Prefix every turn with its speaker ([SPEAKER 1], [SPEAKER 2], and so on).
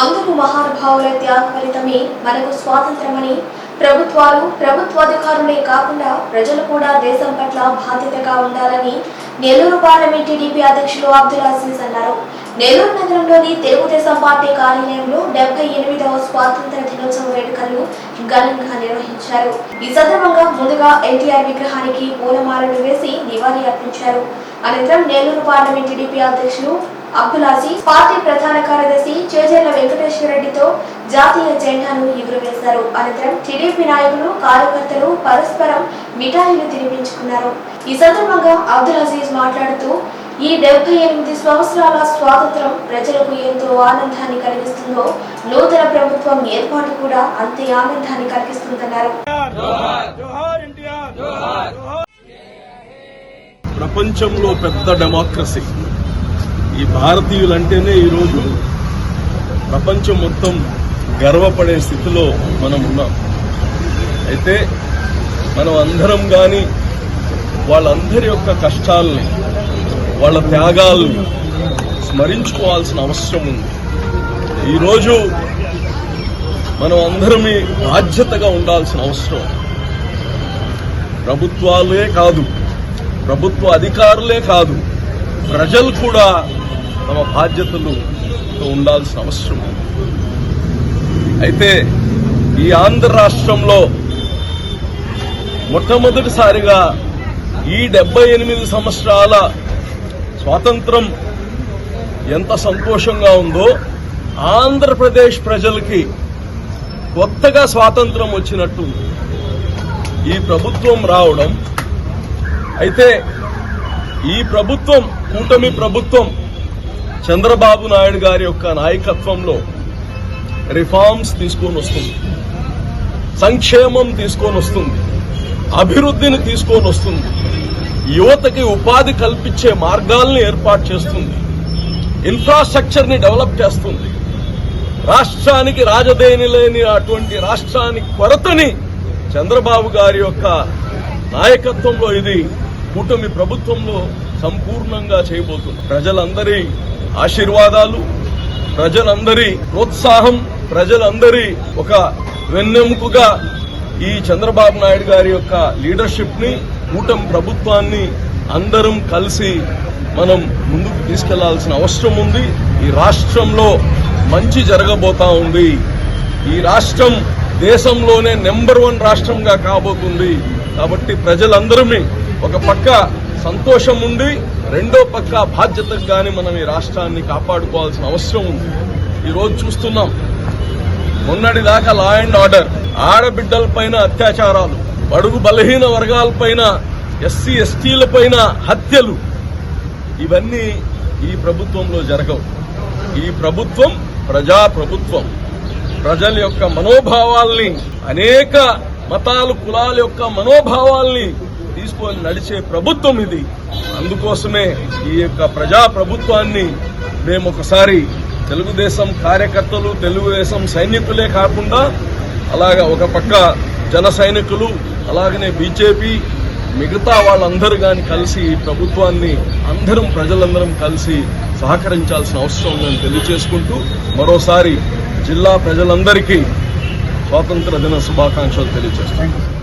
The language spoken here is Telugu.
[SPEAKER 1] అందరూ మహానుభావుల త్యాగ ఫలితమే మనకు స్వాతంత్రమని ప్రభుత్వాలు ప్రభుత్వాధికారులే కాకుండా ప్రజలు కూడా దేశం పట్ల బాధ్యతగా ఉండాలని నెల్లూరు పార్లమెంట్ టీడీపీ అధ్యక్షులు అబ్దుల్ అజీజ్ అన్నారు. నెల్లూరు నగరంలోని తెలుగుదేశం పార్టీ కార్యాలయంలో డెబ్బై ఎనిమిదవ స్వాతంత్ర దినోత్సవ వేడుకలను ఘనంగా నిర్వహించారు. ఈ సందర్భంగా ముందుగా ఎన్టీఆర్ విగ్రహానికి పూలమాలలు వేసి నివాళి అర్పించారు. అనంతరం నెల్లూరు పార్లమెంట్ టీడీపీ అధ్యక్షులు అబ్దుల్ అజీజ్ పార్టీ ప్రధాన కార్యదర్శి చేజర్ల వెంకటేశ్వర రెడ్డితో జాతీయ జెండాను ఎగురవేశారు. అనంతరం టీడీపీ నాయకులు కార్యకర్తలు పరస్పరం మిఠాయిలు తినిపించుకున్నారు. ఈ సందర్భంగా అబ్దుల్ అజీజ్ మాట్లాడుతూ ఈ డెబ్బై ఎనిమిది సంవత్సరాల స్వాతంత్రం ప్రజలకు ఎంతో ఆనందాన్ని కలిగిస్తుందో నూతన ప్రభుత్వం ఏర్పాటు కూడా అంతే ఆనందాన్ని కలిగిస్తుందన్నారు.
[SPEAKER 2] ప్రపంచంలో పెద్ద డెమోక్రసీ ఈ భారతీయులంటేనే ఈరోజు ప్రపంచం మొత్తం గర్వపడే స్థితిలో మనం ఉన్నాం. అయితే మనం అందరం కానీ వాళ్ళందరి యొక్క కష్టాలని వాళ్ళ త్యాగాల్ని స్మరించుకోవాల్సిన అవసరం ఉంది. ఈరోజు మనం అందరమే బాధ్యతగా ఉండాల్సిన అవసరం. ప్రభుత్వాలే కాదు ప్రభుత్వ అధికారులే కాదు ప్రజలు కూడా తమ బాధ్యతలు ఉండాల్సిన అవసరం అయితే ఈ ఆంధ్ర రాష్ట్రంలో మొట్టమొదటిసారిగా ఈ డెబ్బై ఎనిమిది సంవత్సరాల స్వాతంత్రం ఎంత సంతోషంగా ఉందో ఆంధ్రప్రదేశ్ ప్రజలకి కొత్తగా స్వాతంత్రం వచ్చినట్టు ఈ ప్రభుత్వం రావడం అయితే ఈ ప్రభుత్వం కూటమి ప్రభుత్వం చంద్రబాబు నాయుడు గారి యొక్క నాయకత్వంలో రిఫార్మ్స్ తీసుకొని వస్తుంది. సంక్షేమం తీసుకొని వస్తుంది. అభివృద్ధిని తీసుకొని వస్తుంది. యువతకి ఉపాధి కల్పించే మార్గాల్ని ఏర్పాటు చేస్తుంది. ఇన్ఫ్రాస్ట్రక్చర్ని డెవలప్ చేస్తుంది. రాష్ట్రానికి రాజధాని లేని అటువంటి రాష్ట్రానికి కొరతని చంద్రబాబు గారి యొక్క నాయకత్వంలో ఇది కూటమి ప్రభుత్వంలో సంపూర్ణంగా చేయబోతుంది. ప్రజలందరి ఆశీర్వాదాలు ప్రజలందరి ప్రోత్సాహం ప్రజలందరి ఒక వెన్నెముకగా ఈ చంద్రబాబు నాయుడు గారి యొక్క లీడర్షిప్ని కూటమి ప్రభుత్వాన్ని అందరం కలిసి మనం ముందుకు తీసుకెళ్ళాల్సిన అవసరం ఉంది. ఈ రాష్ట్రంలో మంచి జరగబోతా ఉంది. ఈ రాష్ట్రం దేశంలోనే నెంబర్ వన్ రాష్ట్రంగా కాబోతుంది. కాబట్టి ప్రజలందరమీ ఒక పక్క సంతోషం ఉండి రెండో పక్క బాధ్యతకు కానీ మనం ఈ రాష్ట్రాన్ని కాపాడుకోవాల్సిన అవసరం ఉంది. ఈరోజు చూస్తున్నాం. మొన్నటి దాకా లా అండ్ ఆర్డర్ ఆడబిడ్డలపైన అత్యాచారాలు బడుగు బలహీన వర్గాలపైన ఎస్సీ ఎస్టీలపైన హత్యలు. ఇవన్నీ ఈ ప్రభుత్వంలో జరగవు. ఈ ప్రభుత్వం ప్రజా ప్రభుత్వం ప్రజల యొక్క మనోభావాల్ని అనేక మతాలు కులాల యొక్క మనోభావాల్ని తీసుకొని నడిచే ప్రభుత్వం ఇది. అందుకోసమే ఈ యొక్క ప్రజా ప్రభుత్వాన్ని మేము ఒకసారి తెలుగుదేశం కార్యకర్తలు తెలుగుదేశం సైనికులే కాకుండా అలాగా ఒక పక్క జన సైనికులు అలాగనే బీజేపీ మిగతా వాళ్ళందరూ కానీ కలిసి ఈ ప్రభుత్వాన్ని అందరం ప్రజలందరం కలిసి సహకరించాల్సిన అవసరం ఉందని తెలియజేసుకుంటూ మరోసారి జిల్లా ప్రజలందరికీ స్వాతంత్ర దిన శుభాకాంక్షలు తెలియజేస్తాను